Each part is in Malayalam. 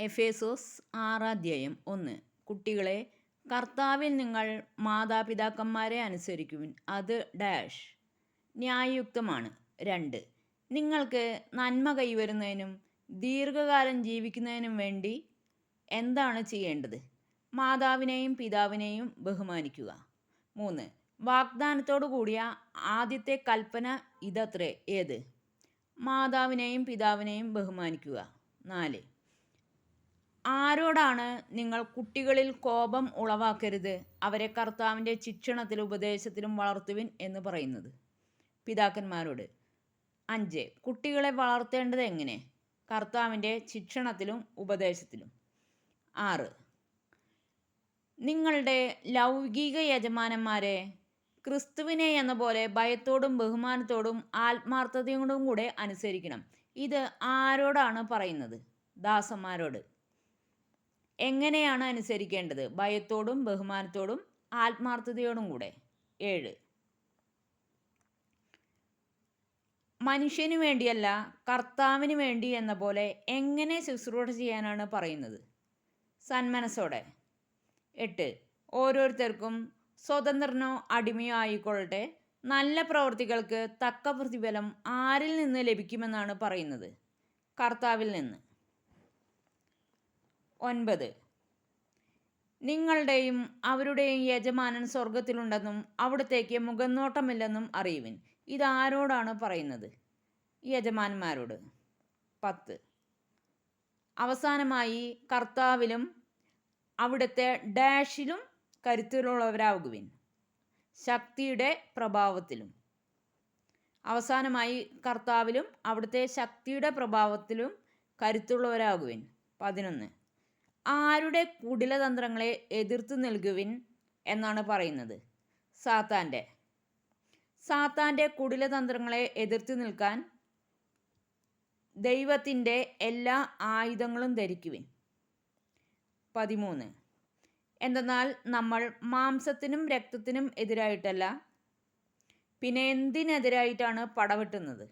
എഫേസോസ് ആറാധ്യായം ഒന്ന്. കുട്ടികളെ കർത്താവിൽ നിങ്ങൾ മാതാപിതാക്കന്മാരെ അനുസരിക്കുവിൻ. അത് ഡാഷ്. ന്യായയുക്തമാണ്. രണ്ട്. നിങ്ങൾക്ക് നന്മ കൈവരുന്നതിനും ദീർഘകാലം ജീവിക്കുന്നതിനും വേണ്ടി എന്താണ് ചെയ്യേണ്ടത്? മാതാവിനെയും പിതാവിനെയും ബഹുമാനിക്കുക. മൂന്ന്. വാഗ്ദാനത്തോടു കൂടിയ ആദ്യത്തെ കൽപ്പന ഇതത്രേ. ഏത്? മാതാവിനെയും പിതാവിനെയും ബഹുമാനിക്കുക. നാല്. ആരോടാണ് നിങ്ങൾ കുട്ടികളിൽ കോപം ഉളവാക്കരുത്? അവരെ കർത്താവിന്റെ ശിക്ഷണത്തിലും ഉപദേശത്തിലും വളർത്തുവിൻ എന്ന് പറയുന്നത്. പിതാക്കന്മാരോട് അഞ്ച് കുട്ടികളെ വളർത്തേണ്ടത് എങ്ങനെ? കർത്താവിന്റെ ശിക്ഷണത്തിലും ഉപദേശത്തിലും. ആറ് നിങ്ങളുടെ ലൗകിക യജമാനന്മാരെ ക്രിസ്തുവിനെ എന്ന പോലെ ഭയത്തോടും ബഹുമാനത്തോടും ആത്മാർത്ഥതയോടും കൂടെ അനുസരിക്കണം. ഇത് ആരോടാണ് പറയുന്നത്? ദാസന്മാരോട് എങ്ങനെയാണ് അനുസരിക്കേണ്ടത്? ഭയത്തോടും ബഹുമാനത്തോടും ആത്മാർത്ഥതയോടും കൂടെ. ഏഴ്. മനുഷ്യന് വേണ്ടിയല്ല കർത്താവിന് വേണ്ടി എന്ന പോലെ എങ്ങനെ ശുശ്രൂഷ ചെയ്യാനാണ് പറയുന്നത്? സന്മനസ്സോടെ. എട്ട്. ഓരോരുത്തർക്കും സ്വതന്ത്രനോ അടിമയോ ആയിക്കൊള്ളട്ടെ. നല്ല പ്രവർത്തികൾക്ക് തക്ക പ്രതിഫലം ആരിൽ നിന്ന് ലഭിക്കുമെന്നാണ് പറയുന്നത്? കർത്താവിൽ നിന്ന്. ഒൻപത്. നിങ്ങളുടെയും അവരുടെയും യജമാനൻ സ്വർഗത്തിലുണ്ടെന്നും അവിടത്തേക്ക് മുഖനോട്ടമില്ലെന്നും അറിയുവിൻ. ഇതാരോടാണ് പറയുന്നത്? യജമാന്മാരോട്. പത്ത്. അവസാനമായി കർത്താവിലും അവിടുത്തെ ഡാഷിലും കരുത്തിലുള്ളവരാകുവിൻ. ശക്തിയുടെ പ്രഭാവത്തിലും. അവസാനമായി കർത്താവിലും അവിടുത്തെ ശക്തിയുടെ പ്രഭാവത്തിലും കരുത്തുള്ളവരാകുവിൻ. പതിനൊന്ന്. ആരുടെ കുടിലതന്ത്രങ്ങളെ എതിർത്ത് നൽകുവിൻ എന്നാണ് പറയുന്നത്? സാത്താന്റെ. സാത്താന്റെ കുടിലതന്ത്രങ്ങളെ എതിർത്ത് നിൽക്കാൻ ദൈവത്തിന്റെ എല്ലാ ആയുധങ്ങളും ധരിക്കുവിൻ. പതിമൂന്ന്. എന്തെന്നാൽ നമ്മൾ മാംസത്തിനും രക്തത്തിനും എതിരായിട്ടല്ല പിന്നെ എന്തിനെതിരായിട്ടാണ് പടവെട്ടുന്നത്?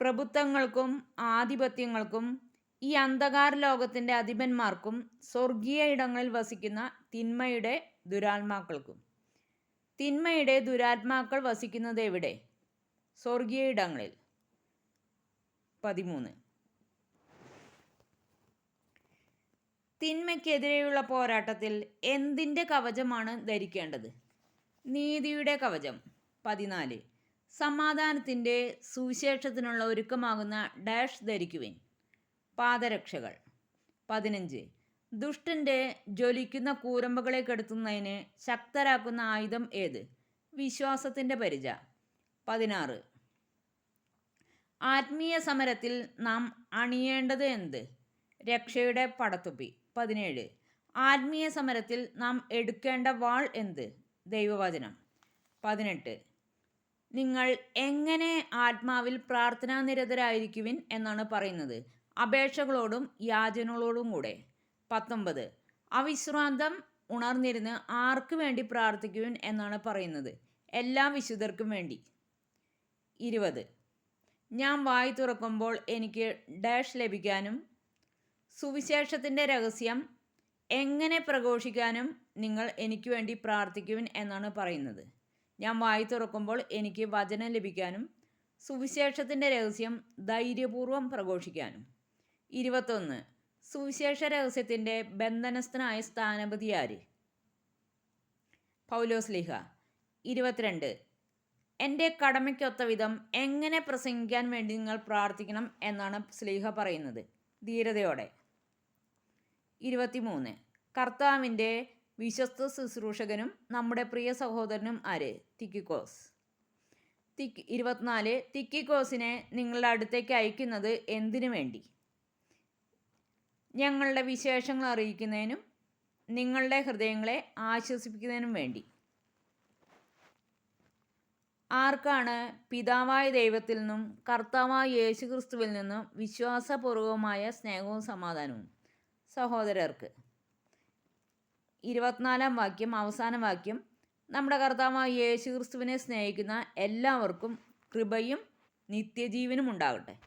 പ്രഭുത്വങ്ങൾക്കും ആധിപത്യങ്ങൾക്കും ഈ അന്ധകാര ലോകത്തിന്റെ അധിപന്മാർക്കും സ്വർഗീയ ഇടങ്ങളിൽ വസിക്കുന്ന തിന്മയുടെ ദുരാത്മാക്കൾക്കും. തിന്മയുടെ ദുരാത്മാക്കൾ വസിക്കുന്നത് എവിടെ? സ്വർഗീയ ഇടങ്ങളിൽ. പതിമൂന്ന്. തിന്മയ്ക്കെതിരെയുള്ള പോരാട്ടത്തിൽ എന്തിന്റെ കവചമാണ് ധരിക്കേണ്ടത്? നീതിയുടെ കവചം. പതിനാല്. സമാധാനത്തിന്റെ സുവിശേഷത്തിനുള്ള ഒരുക്കമാകുന്ന ഡാഷ് ധരിക്കുവിൻ. പാദരക്ഷകൾ. പതിനഞ്ച്. ദുഷ്ടന്റെ ജ്വലിക്കുന്ന കൂരമ്പകളെ കെടുത്തുന്നതിന് ശക്തരാക്കുന്ന ആയുധം ഏത്? വിശ്വാസത്തിന്റെ പരിച. പതിനാറ്. ആത്മീയ സമരത്തിൽ നാം അണിയേണ്ടത് എന്ത്? രക്ഷയുടെ പടത്തുപ്പി. പതിനേഴ്. ആത്മീയ സമരത്തിൽ നാം എടുക്കേണ്ട വാൾ എന്ത്? ദൈവവചനം. പതിനെട്ട്. നിങ്ങൾ എങ്ങനെ ആത്മാവിൽ പ്രാർത്ഥനാ നിരതരായിരിക്കുവിൻ എന്നാണ് പറയുന്നത്. അപേക്ഷകളോടും യാചനകളോടും കൂടെ. പത്തൊമ്പത്. അവിശ്രാന്തം ഉണർന്നിരുന്ന് ആർക്ക് വേണ്ടി പ്രാർത്ഥിക്കുവിൻ എന്നാണ് പറയുന്നത്. എല്ലാ വിശുദ്ധർക്കും വേണ്ടി. ഇരുപത്. ഞാൻ വായി തുറക്കുമ്പോൾ എനിക്ക് ഡാഷ് ലഭിക്കാനും സുവിശേഷത്തിന്റെ രഹസ്യം എങ്ങനെ പ്രഘോഷിക്കാനും നിങ്ങൾ എനിക്ക് വേണ്ടി പ്രാർത്ഥിക്കുവിൻ എന്നാണ് പറയുന്നത്. ഞാൻ വായി തുറക്കുമ്പോൾ എനിക്ക് വചനം ലഭിക്കാനും സുവിശേഷത്തിന്റെ രഹസ്യം ധൈര്യപൂർവം പ്രഘോഷിക്കാനും. ഇരുപത്തൊന്ന്. സുവിശേഷ രഹസ്യത്തിന്റെ ബന്ധനസ്ഥനായ സ്ഥാനപതി ആര്? പൗലോസ് ലിഹ. ഇരുപത്തിരണ്ട്. എന്റെ കടമയ്ക്കൊത്ത വിധം എങ്ങനെ പ്രസംഗിക്കാൻ വേണ്ടി നിങ്ങൾ പ്രാർത്ഥിക്കണം എന്നാണ് സ്ലീഹ പറയുന്നത്. ധീരതയോടെ. ഇരുപത്തിമൂന്ന്. കർത്താവിന്റെ വിശ്വസ്ത ശുശ്രൂഷകനും നമ്മുടെ പ്രിയ സഹോദരനും ആര്? തിക്കിക്കോസ്. തിക്ക് ഇരുപത്തിനാല്. തിക്കിക്കോസിനെ നിങ്ങളുടെ അടുത്തേക്ക് അയക്കുന്നത് എന്തിനു വേണ്ടി? ഞങ്ങളുടെ വിശേഷങ്ങൾ അറിയിക്കുന്നതിനും നിങ്ങളുടെ ഹൃദയങ്ങളെ ആശ്വസിപ്പിക്കുന്നതിനും വേണ്ടി. ആർക്കാണ് പിതാവായ ദൈവത്തിൽ നിന്നും കർത്താവായ യേശുക്രിസ്തുവിൽ നിന്നും വിശ്വാസപൂർവമായ സ്നേഹവും സമാധാനവും? സഹോദരർക്ക്. ഇരുപത്തിനാലാം വാക്യം അവസാന വാക്യം. നമ്മുടെ കർത്താവായ യേശുക്രിസ്തുവിനെ സ്നേഹിക്കുന്ന എല്ലാവർക്കും കൃപയും നിത്യജീവനും ഉണ്ടാകട്ടെ.